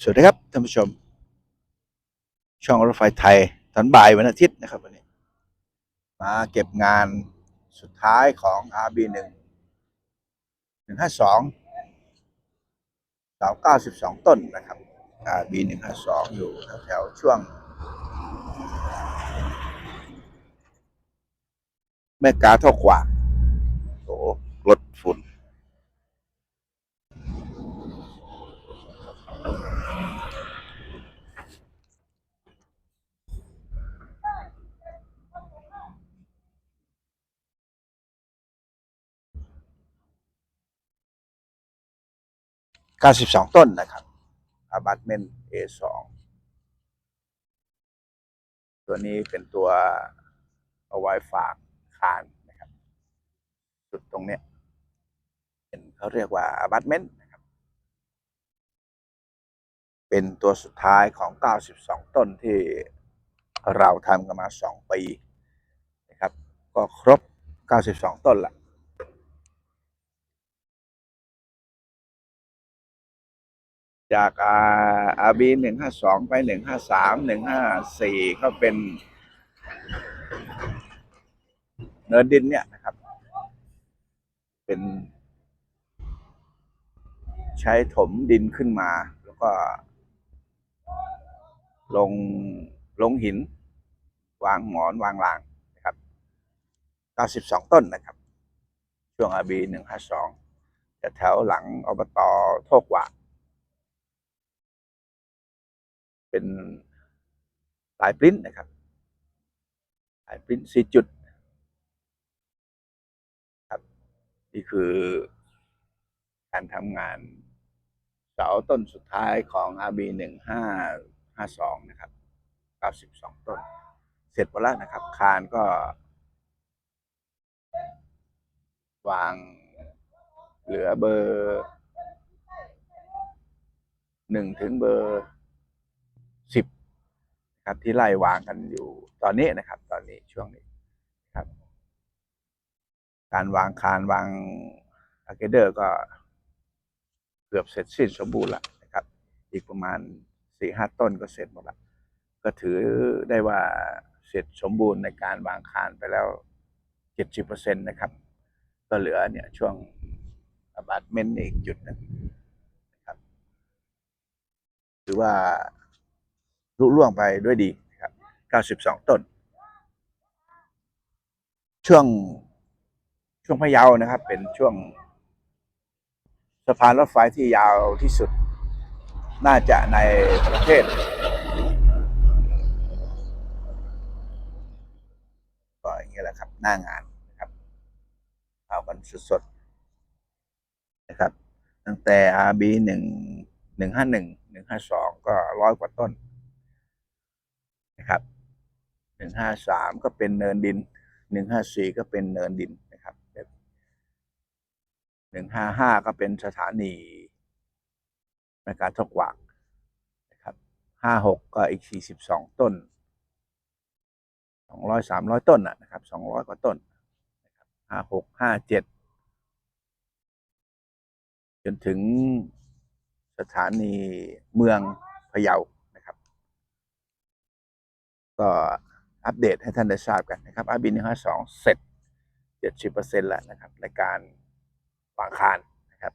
สวัสดีครับท่านผู้ชม ช่องรถไฟไทยตอนบ่ายวันอาทิตย์นะครับวันนี้ มาเก็บงานสุดท้ายของ RB 1 152เสา92 ต้นนะครับ RB 152อยู่แถวๆช่วง แม่กาเท่ากว่าโอ้รถฝุ่น 92 ต้นนะครับอาบัตเมน A2 ตัวนี้เป็นตัวเอาไว้ฝากคานนะครับ จุดตรงเนี้ยเป็นเขาเรียกว่าอาบัตเมนนะครับ เป็นตัวสุดท้ายของ 92 ต้นที่เราทำกันมา 2 ปีนะครับ ก็ครบ 92 ต้นละ จากอาบีหนึ่งห้าสองไปหนึ่งห้าสามหนึ่งห้าสี่ก็เป็นเนินดินเนี่ยนะครับ เป็น ใช้ถมดินขึ้นมา แล้วก็ ลงลงหิน วางหมอนวางรางนะครับเก้าสิบสองต้นนะครับ ช่วงอาบีหนึ่งห้าสองแถวหลังอบตโทกว่า เป็นสายปริ้นนะครับสายปริ้นสี่จุดครับนี่คือการทำงานเสาต้นสุดท้ายของ RB หนึ่งห้าห้าสองนะครับเก้าสิบสองต้น เสร็จหมดแล้วนะครับ คานก็ วางเหลือเบอร์หนึ่งถึงเบอร์ ครับที่ไล่วางกันอยู่ตอนนี้นะครับ ตอนนี้ช่วงนี้ครับ การวางคานวางอะเกเดอร์ก็เกือบเสร็จสิ้นสมบูรณ์ล้วนะครับ อีกประมาณสี่ห้าต้นก็เสร็จหมดล้วก็ถือได้ว่าเสร็จสมบูรณ์ในการวางคานไปแล้วเจ็ดสิบเปอร์เซ็นต์นะครับ ก็เหลือเนี่ยช่วงอพาร์ตเมนต์อีกจุดนึงนะครับถือว่า ลุล่วงไปด้วยดีนะครับ 92 ต้น ช่วงช่วงพะเยานะครับ เป็นช่วงสะพานรถไฟที่ยาวที่สุด น่าจะในประเทศก็อย่างนี้แหละครับ หน้างานนะครับเอากันสดๆนะครับ ตั้งแต่ RB หนึ่งหนึ่งห้าหนึ่งหนึ่งห้าสองก็ร้อยกว่าต้น นะครับหนึ่งห้าสามก็เป็นเนินดินหนึ่งห้าสี่ก็เป็นเนินดินนะครับหนึ่งห้าห้าก็เป็นสถานีในการทกหวากนะครับห้าหกก็อีกสี่สิบสองต้นสองร้อยสามร้อยต้นนะครับสองร้อยกว่าต้นห้าหกห้าเจ็ดจนถึงสถานีเมืองพะเยานะครับ ก็อัปเดตให้ท่านได้ทราบกันนะครับอาบินหนึ่งห้าสองเสร็จเจ็ดสิบเปอร์เซ็นต์แล้วนะครับในการวางคานนะครับ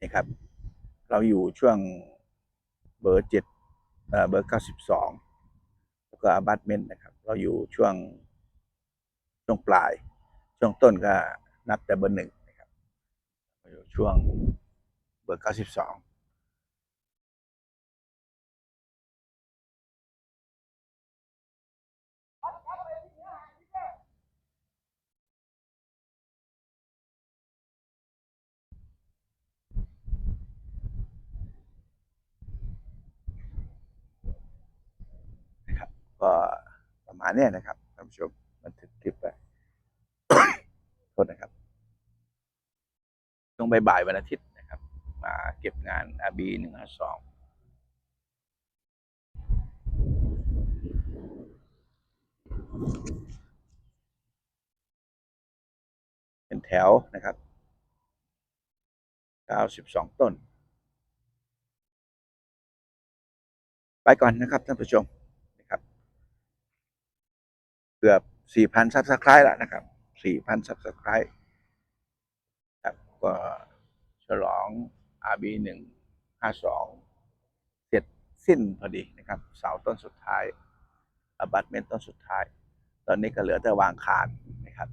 นี่ครับ เราอยู่ช่วงเบอร์เจ็ดเบอร์เก้าสิบสองแล้วก็อ p a r t เมนต์นะครับ เราอยู่ช่วงช่วงปลาย ช่วงต้นก็นับแต่เบอร์หนึ่งนะครับอยู่ช่วงเบอร์เก้าสิบสองนะครับ ก็ประมาณ เนี้ยนะครับท่านผู้ชมบันทึกคลิปไปโทษนะครับช่วงบ่ายวันอาทิตย์นะครับ มาเก็บงาน RB หนึ่งห้าสองเป็นแถวนะครับเก้าสิบสองต้น ไปก่อนนะครับท่านผู้ชม เกือบสี่พันซับสไครต์แล้วนะครับสี่พันซับสไครต์ครับก็ฉลอง RB หนึ่งห้าสองเสร็จสิ้นพอดีนะครับ เสาต้นสุดท้ายอบัตเมนต้นสุดท้าย ตอนนี้ก็เหลือแต่วางคานนะครับ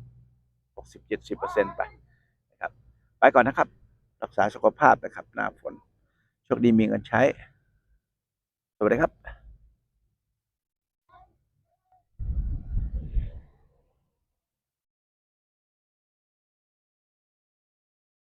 หกสิบเจ็ดสิบเปอร์เซ็นต์ไปนะครับ ไปก่อนนะครับ รักษาสุขภาพนะครับ หน้าฝนโชคดีมีเงินใช้ สวัสดีครับ